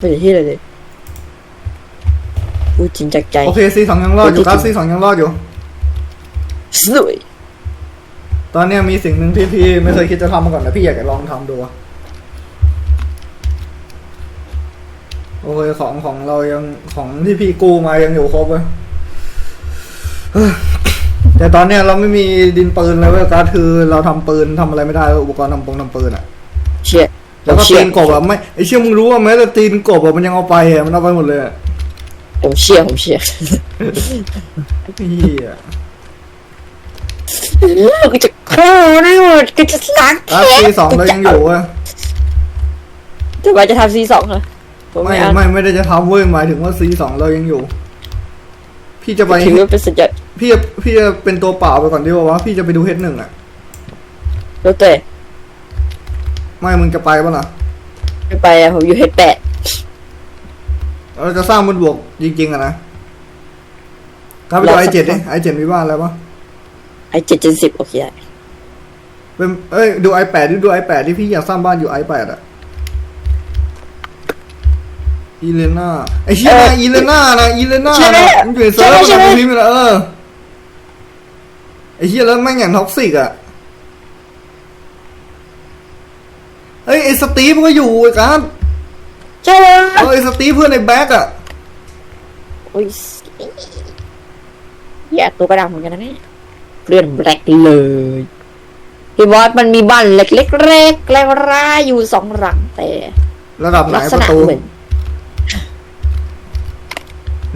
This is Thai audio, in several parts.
ไม่ได้ที่อะไรเลยพูดจริงจากใจ โอเคซีสองยังรอดอยู่ครับคนที่ซีสองยังรอดอยู่ สวย ตอนเนี้ยมีสิ่งหนึ่งที่พี่ไม่เคยคิดจะทำมาก่อนแต่พี่อยากจะลองทำดูอะโอเคของของเรายังของที่พี่กู้มายังอยู่ครบเลยเฮ้ยแต่ตอนเนี้ยเราไม่มีดินปืนเลยเว้ยการดคือเราทำปืนทำอะไรไม่ได้เว้ยอุปกรณ์ทำปงทำปืนอะเชี่ย แล้วก็เชี่ตียนกบอะไม่ไอเชี่ยมึงรู้ว่าแม้แต่ตีนกบอะมันยังเอาไปอะมันเอาไปหมดเลยอะผมเชี่ยผมเชี่ยเฮียกูจะฆ่าได้หมดกูจะล้างการดซีสองเรายังอยู่เว้ยทำไมจะทำซีสองเหรอผมไม่ไม่เอาไม่ไม่ได้จะทำเว้ยหมายถึงว่าซีสองเรายังอยู่ พี่จะไปถือว่าเป็นสัญญาพี่จะพี่จะเป็นตัวเปล่าไปก่อนดีกว่าวะพี่จะไปดูเฮดหนึ่งอะแล้วแต่ ไม่มึงจะไปปะล่ะไม่ไปอะผมอยู่เฮดแปดเราจะสร้างบนบวกจริง ๆอะนะถ้าไปดูไอเจ็ดดิไอเจ็ดมีบ้านอะไรปะไอเจ็ดเจ็ดสิบโอเคได้เป็นเอ้ยดูไอแปดดิดูไอแปดที่พี่อยากสร้างบ้านอยู่ไอแปดอะอีเลน่าไอเชี่ยนะอีเลน่านะอีเลน่านะมันอยู่ในเซิร์ฟมันทำพิมพ์นะเออไอเชี่ยแล้วแม่งอย่างท็อกซิกอะ เฮ้ยไอสตีฟก็อยู่ไอ้การใช่ไหมเออไอสตีฟเพื่อนในแบ็กอะโอ้ยแย่ตัวกระดังเหมือนกันนะเนี่ยเลื่อนแบล็กเลยพี่บอสมันมีบ้านเล็กๆเล็กๆแล้วร้ายอยู่สองหลังแต่ระดับไหนลักษประณะตูเหมือน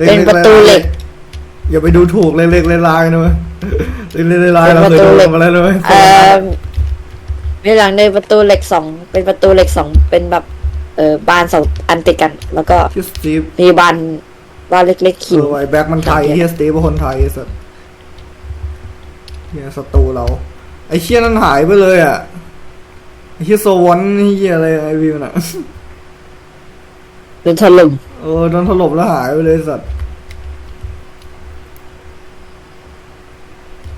ล็กๆเป็นประตูเหล็กอย่าไปดูถูกเล็กๆลายๆนะเว้ยเล็กๆลายๆเราเคยโดนมาแล้วนะเว้ยเอ่อ ในหลังในประตูเหล็กสองเป็นประตูเหล็กสองเป็นแบบ เอ่อบ้านสองอันติดกัน แล้วก็ชื่อสตีฟมีบ้านบ้านเล็กๆเอคิวอไอแบ็กมันไทยเฮียสตีฟเป็นคนไทยไอ้สัสเฮียศัตรูเราไอเชี่ยนั้นหายไปเลยอะไอเชี่ยโซวอนเฮียอะไรไอวิวน่ะโดนถล่มเออโดนถล่มแล้วหายไปเลยสัตว์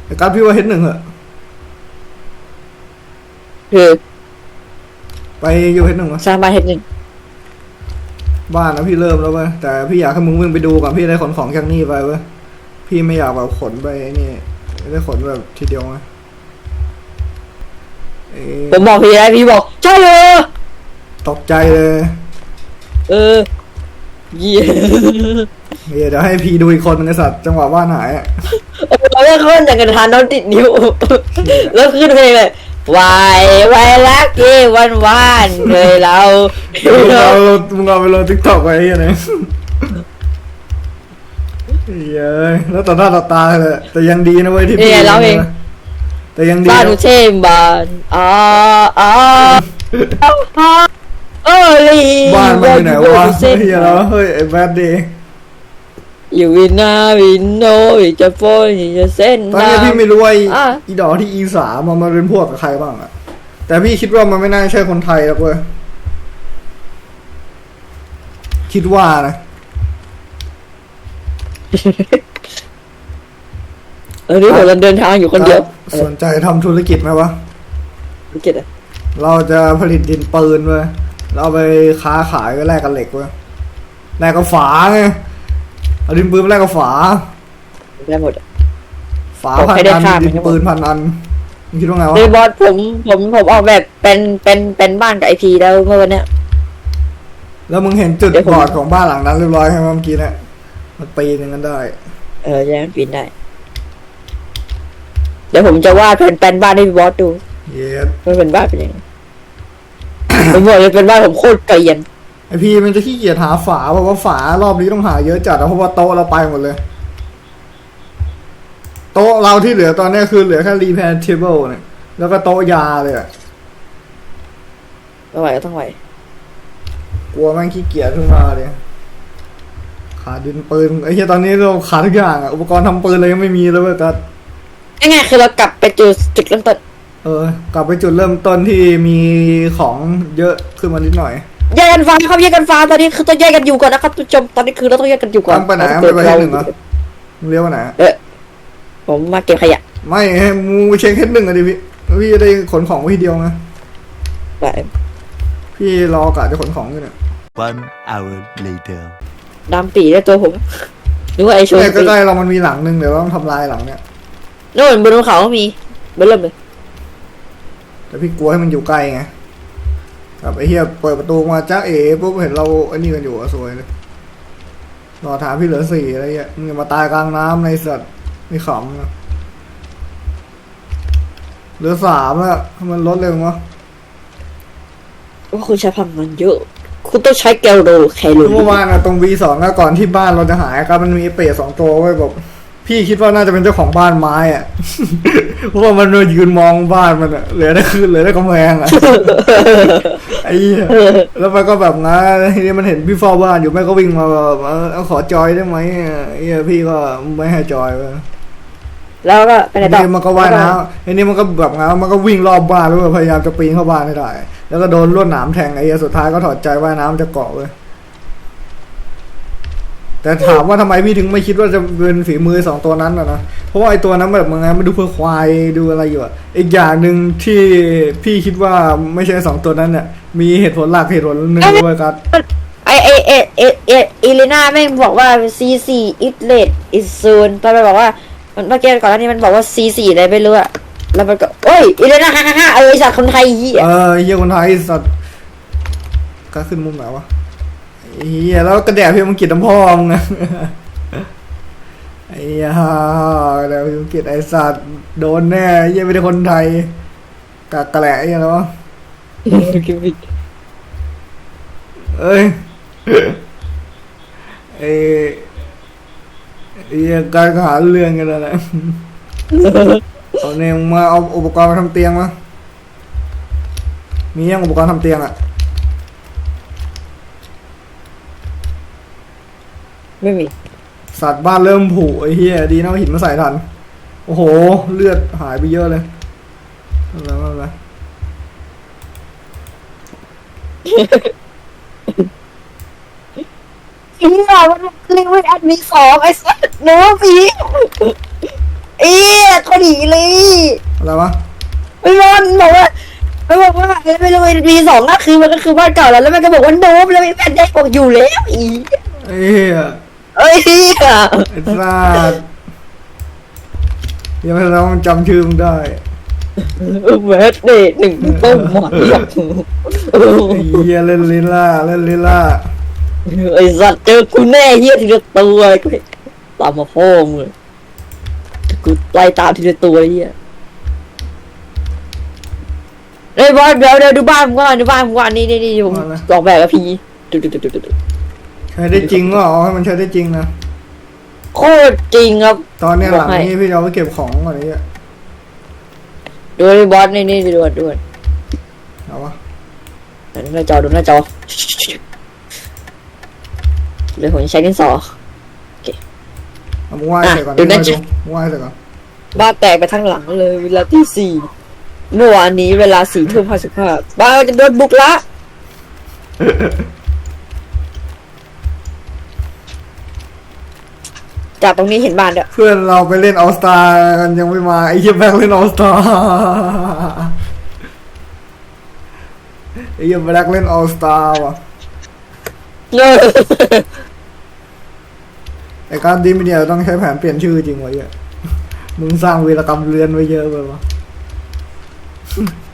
ไอ้การดพี่ว่าเฮดหนึ่งเหอะ คือไปอยู่เฮดหนึ่งวะสร้างบ้านเฮดหนึ่งบ้านนะพี่เริ่มแล้วเว้ยแต่พี่อยากให้มึงวิ่งไปดูก่อนพี่ได้ขนของจากนี่ไปเว้ยพี่ไม่อยากแบบขนไปนี่ไม่ได้ขนแบบทีเดียวไงเอ๊ะผมบอกพี่ได้พี่บอกใช่เลยตกใจเลย เออเยี่ยเฮ้ยเดี๋ยวให้พี่ดูอีกคนนึงไอ้สัตว์จังหวะบ้านหายอะเราไม่ขึ้นจากกระทานน้องติดนิ้วแล้วขึ้นเพลงเลย วายวายรักกี่วันวานเคยเรามึงเอามึงเอาไปลงทิกตอกไว้ไอ้เนี่ยเย้ยแล้วต่อหน้าต่อตาเลยแต่ยังดีนะเว้ยที่พี่เนี่ยเราเองแต่ยังดีบ้านนะเชมบานอ๋ออ๋ออ๋อเออลีบ้านมันอยู่ไหนวะเส้นเฮียแล้วเฮ้ยไอ้แบดดี อยู่วินาวินโนวิจะโฟนจะเส้นตอนนี้พี่ไม่รู้ว่าไอ้อะ อีดอกที่อีสามอะมันเป็นพวกกับใครบ้างอะแต่พี่คิดว่ามันไม่น่าใช่คนไทยหรอกเว้ยคิดว่านะ เออนี่ผมกำลังเดินทางอยู่คนเดียวสนใจทำธุรกิจไหมวะ ธุรกิจอะเราจะผลิตดินปืนเว้ยเราไปค้าขายก็แลกกับเหล็กเว้ยแลกกับฝาไง เอาดินปืนไปแลกกับฝา ได้หมดอะฝาผมพันไม่ได้อันข้ามดินปืนพันอันมึงคิดว่าไงวะในบอสผมผมผมออกแบบเป็นเป็นเป็นบ้านกับไอพีแล้วเมื่อวันเนี้ย แล้วมึงเห็นจุดเดี๋ยวผม บอดของบ้านหลังนั้นเรียบร้อยใช่ไหมเมื่อกี้เนี่ยมันปีนอย่างนั้นได้ เออจะปีนได้ เดี๋ยวผมจะวาดแผนแปลนบ้านให้พี่บอสดูเย็ดว่าเป็นบ้านเป็นยังไง ผมบอกเลยเป็นบ้านผมโคตรเกลียนไอ พี่มันจะขี้เกียจหาฝาเพราะว่าฝารอบนี้ต้องหาเยอะจัดอะเพราะว่าโต๊ะเราไปหมดเลย โต๊ะเราที่เหลือตอนนี้คือเหลือแค่รีแพนเทเบิลเนี่ยแล้วก็โต๊ะยาเลยอะไม่ไหวก็ต้องไหวกลัวแม่งขี้เกียจขึ้นมาเลยขาดดินปืนไอ้เหี้ยตอนนี้เราขาดทุกอย่างอะอุปกรณ์ทำปืนเลยยังไม่มีเลยเว้ยกัดง่ายๆคือเรากลับไปจุดจุดเริ่มต้นเออกลับไปจุดเริ่มต้นที่มีของเยอะขึ้นมานิดหน่อย แยกกันฟ้าครับแยกกันฟ้าตอนนี้คือต้องแยกกันอยู่ก่อนนะครับทุกผู้ชมตอนนี้คือเราต้องแยกกันอยู่ก่อนตั้งไปไหนเราไปเกิดไปเราหนึ่งเหรอมึงเลี้ยวไปไหนอะเออผมมาเก็บขยะ ไม่ให้มึงไปเช็คแค่หนึ่งอะดิพี่พี่จะได้ขนของไว้ทีเดียวไงไปพี่รอกะจะขนของอยู่เนี่ย One hour later. ดำปีด้วยตัวผมนึกว่าไอโชว์แต่ปีใกล้ๆเรามันมีหลังหนึ่งเดี๋ยวเราต้องทำลายหลังเนี่ยโน่นบนภูเขาก็มีเบลเริ่มเลยแต่พี่กลัวให้มันอยู่ใกล้ไง แบบไอ้เหี้ยเปิดประตูมาจ้าเอ๋ปุ๊บเห็นเราไอ้นี่กันอยู่อะสวยเลยรอถามพี่เหลือสี่อะไรเงี้ยมึงอย่ามาตายกลางน้ำในสัตว์นี่ขำนะเหลือสามแล้วมันลดเร็วมั้งว่าคุณใช้พลังงานเยอะ คุณต้องใช้แกลโดแคลอเมื่อรี่วานอะตรง V2 อะก่อนที่บ้านเราจะหายก็มันมีเปรตสองตัวไว้ยบอกพี่คิดว่าน่าจะเป็นเจ้าของบ้านไม้อะ เพราะว่ามันมายืนมองบ้านมันอะเหลือได้คือเหลือได้กำแพงอะไอ้เหี้ยแล้วมันก็แบบงั้นทีนี้มันเห็นพี่เฝ้าบ้านอยู่แม่ก็วิ่งมาแบบเออเอาขอจอยได้ไหมไอ้เหี้ยพี่ก็ไม่ให้จอยไปแล้วก็ไปไหนไอ้ต่อนี่มันก็ว่ายน้ำไอ้นี่มันก็แบบงั้นมันก็วิ่งรอบบ้านแล้วแบบพยายามจะปีนเข้าบ้านให้ได้ แล้วก็โดนลวดหนามแทงไอ้เหี้ยสุดท้ายก็ถอดใจว่ายน้ำจะเกาะเว้ย แต่ถามว่าทำไมพี่ถึงไม่คิดว่าจะเป็นฝีมือสองตัวนั้นอะนะ เพราะว่าไอ้ตัวนั้นแบบมึงไงมันดูเพื่อควายดูอะไรอยู่อะอีกอย่างหนึ่งที่พี่คิดว่าไม่ใช่สองตัวนั้นเนี่ยมีเหตุผลหลักเหตุผลหนึ่งด้วยครับไอไอเอเอเอเอเลน่าแม่งบอกว่า C4 it late it soon ตอนไปบอกว่ามันเมื่อกี้ก่อนหน้านี้มันบอกว่า C4 อะไรไม่รู้อะแล้วมันก็โอ้ยเอเลน่าฮ่าฮ่าฮ่าเออไอสัตว์คนไทยเหี้ยเออเฮียคนไทยสัตว์ก็ขึ้นมุมไหนวะ เฮียแล้วกระแดดพี่มังกิดน้ำพ่อมึงอะไอ้เหี้ยกระแดดพี่มังกิดไอ้สัตว์โดนแน่เฮียไม่ได้คนไทยกากระแหละไอ้เหี้ยแล้วะเอ้ยไอ้ไอ้เหี้ยการหาเรื่องกันแล้วแหละเอาเนี่ยมึงมาเอาอุปกรณ์มาทำเตียงมามียังอุปกรณ์ทำเตียงอะ ไม่มี สัตว์บ้านเริ่มผุไอ้เหี้ยดีนะเอาหินมาใส่ทัน โอ้โห เลือดหายไปเยอะเลยอะไรวะอะไรเหี้ยมันเรียกว่าแอดมิสองไอ้สัตว์หนูผีเอ๊ะเขาหนีเลยอะไรวะไม่รอนบอกว่าไม่บอกว่าไม่รู้มีสองก็คือมันก็คือบ้านเก่าแล้วแล้วมันก็บอกว่าโนมแล้วมีแผ่นใหญ่บอกอยู่แล้วอี ไอ้เหี้ย เอ้ยเฮียไอ้สัตว์ยังไม่เราจำชื่อมึงได้เวสเดย์หนึ่งต้มหมอนไอ้เหี้ยเล่นลิล่าเล่นลิล่าไอ้สัตว์เจอกูแน่เฮียทีละตัวกูตามมาพ่อมึงเลยกูไล่ตามทีละตัวเฮียเฮ้ยบอสเดี๋ยวเดี๋ยวดูบ้านผมก่อนดูบ้านผมก่อนนี่นี่นี่ผมออกแบบกับพีดูดูดูดูดู ใช้ได้จริงก็เอาให้มันใช้ได้จริงนะโคตรจริงครับ ตอนเนี้ยหลังบอกให้นี้พี่จะเอาไปเก็บของก่อนไอ้เหี้ยดูดิบอสนี่นี่ดูดูเอาวะดูหน้าจอดูหน้าจอเดี๋ยวผมจะใช้ดินสอเอามึงไหว้ใส่ก่อนอะดูมึงไหว้นั่นดูมึงไหว้ใส่ก่อนบ้านแตกไปทั้งหลังเลยเวลาที่สี่เมื่อวานนี้เวลาสี่ทุ่มห้าสิบห้าบ้านจะโดนบุกละ จากตรงนี้เห็นบ้านด้วยเพื่อนเราไปเล่นออสตากันยังไม่มาไอ้เหี้ยแม่งเล่นออสตาไอ้เหี้ยแบล็กเล่นออสตาว่ะเออไอ้การดีมีเดียต้องใช้แผนเปลี่ยนชื่อจริงวะเหี้ยมึงสร้างวีรกรรมเรือนไว้เยอะไปวะ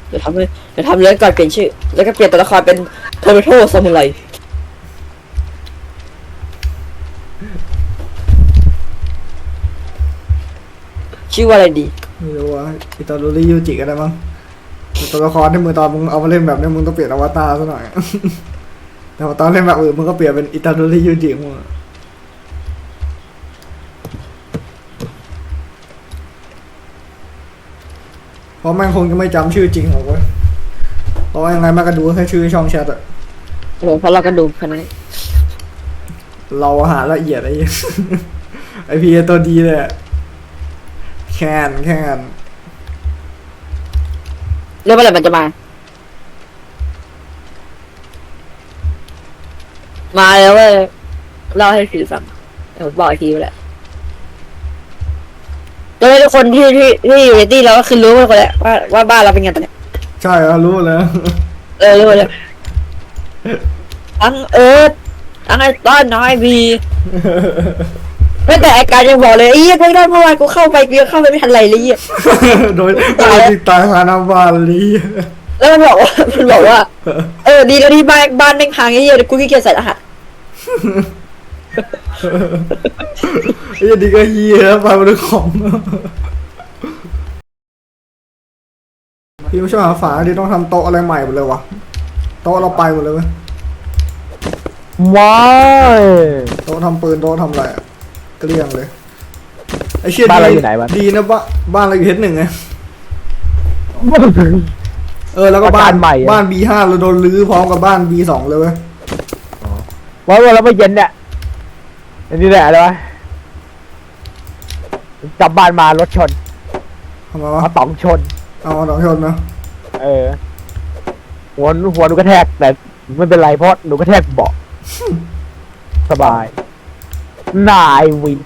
เดี๋ยวทำเลยเดี๋ยวทำเลยก่อนเปลี่ยนชื่อ แล้วก็เปลี่ยนตัวละครเป็นโทเมโต้ซามูไร ชื่อว่าอะไรดี ไม่รู้ว่าอิตาลียูจิอะไรมั้งแต่ตัวละครที่มึงตอนมึงเอามาเล่นแบบนี้มึงต้องเปลี่ยนอวตารซะหน่อย แต่ว่าตอนเล่นแบบอื่นมึงก็เปลี่ยนเป็นอิตาลียูจิมึงอะเพราะแม่งคงจะไม่จำชื่อจริงหรอกเว้ยเพราะว่ายังไงแม่งก็ดูแค่ชื่อช่องแชทอะโอ้โหเพราะเราก็ดูขนาดนี้เราหาละเอียดไอ้เหี้ยไอพีตัวดีเลยอะ แคนแคนเรื่องอะไรมันจะมา มาแล้วเว้ยเล่าให้ผีฟังเดี๋ยวผมบอกอีกทีแหละโดยทุกคนที่ที่ที่อยู่ในที่เราก็คือรู้หมดเลยว่าว่าบ้านเราเป็นไงตอนเนี้ยใช่เหรอรู้เลยเออรู้หมดเลยทั้งเอิร์ธทั้งไอ้ต้อนน้องไอบี ไม่แต่ไอการยังบอกเลยไอ้เหี้ยไม่ได้เมื่อวานกูเข้าไปกูยังเข้าไปไม่ทันไรเลยเหี้ยโดยโดยติดตายหานาบาลีแล้วมันบอกว่ามันบอกว่า เออดีแล้วที่บ้านบ้านแม่งพังไอ้เหี้ยเดี๋ยวกูขี้เกียจใส่รหัสไอ้ดีก็เฮียไปมาดูของพี่ไม่ช่วยหาฝาที่ต้องทำโต๊ะอะไรใหม่หมดเลยวะโต๊ะเราไปหมดเลยเว้ยว้ายโต๊ะทำปืนโต๊ะทำอะไรอะ เกลี้ยงเลยไอ้เชี่ยบ้านเราดีอยู่ไหนวะ ดีนะบ้านบ้านเราอยู่เฮดหนึ่งไงเออแล้วก็บ้านบ้านใหม่อะบ้าน B5 เราโดนรื้อพร้อมกับบ้าน B2 เลยเว้ยว้ายเราไม่เย็นเนี่ยอันนี้แหละอะไรวะกลับบ้านมารถชนทำไมวะมาต๋องชน เอาสองชนนะเออ หัวหัวหนูกระแทกแต่ไม่เป็นไรเพราะหนูกระแทกเบาะสบาย นายวิน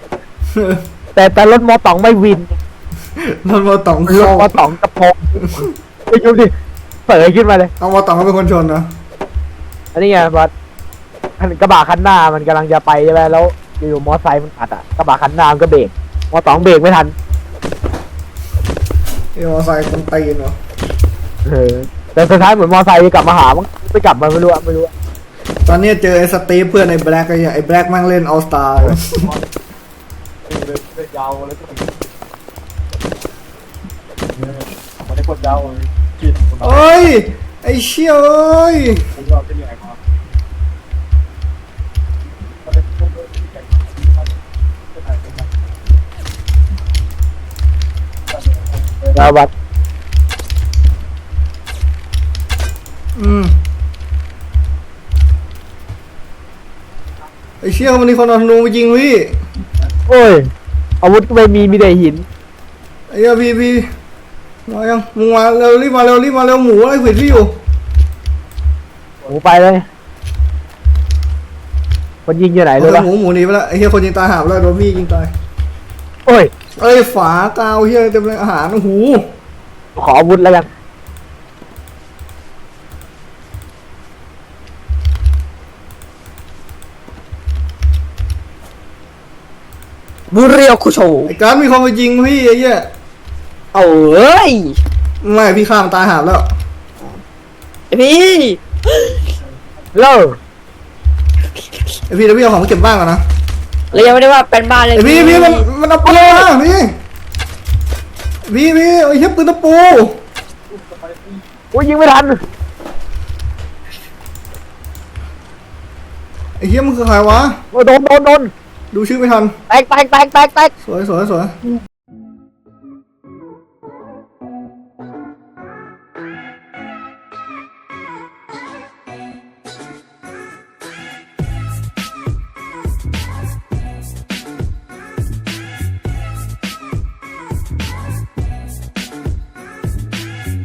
แต่แต่รถมอต๋องไม่วินมันมาต๋องรถเข้ามอต๋องกระโปงไปดูดิเสยขึ้นมาเลย เอามาต๋องเขาเป็นคนชนนะอันนี้ไงวัดคันกระบะคันหน้ามันกำลังจะไปใช่ไหมแล้วอยู่ๆมอไซค์มันอัดอะกระบะคันหน้ามันก็เบรกมอต๋องเบรกไม่ทันไอ้มอไซค์คนตีนวะเออแต่สุดท้ายเหมือนมอไซค์จะกลับมาหามั้งไม่กลับมาไม่รู้อะไม่รู้อะต อนนี้เจอไอ้สตีฟเพื่อนไอ้แบล็กไอ้เหี้ยไอ้แบล็กแม่งเล่นออสตาร์ยาวแล้วก็มันได้คนยาวกินเอ้ย ไอ้เชี่ยเอ้ยผมยาวเป็นใหญ่กว่าแล้ววัดอืม ไอ้เชี่ยมันมีคนเอาธนูมายิงพี่โอ้ย อาวุธก็ไม่มีมีแต่หิน ไอ้เหี้ยพี่พี่มายังมึงมาเร็วรีบมาเร็วรีบมาเร็วหมูไอ้ขวิดพี่อยู่หมูไปเลย คนยิงอยู่ไหนไอ้รู้ปะหมูหมูหนีไปแล้วไอ้เหี้ยคนยิงตายหาไปแล้วโดนพี่ยิงตายโอ้ย เอ้ยฝากาวเหี้ยเต็มเลยอาหารโอ้โหขออาวุธแล้วกัน บุเรียวคุโชไอ้การดมีคนมายิงพี่ไอ้เหี้ยเอาเอ้ยไม่พี่ข้ามตายหาบแล้วพี่เลิกไอ้พี่เดี๋ยวพี่เอาของมาเก็บบ้านก่อนนะเรายังไม่ได้ว่าเป็นบ้านเลยไอ้พี่พี่มันมันเอาปืนมาพี่พี่พี่ไอ้เหี้ยปืนตะปู โอ้ยยิงไม่ทันไอ้เหี้ยมันคือใครวะ โอ้ยโดนโดนโดน ดูชื่อไม่ทัน แตกแตกแตกแตกแตกสวยสวยสวย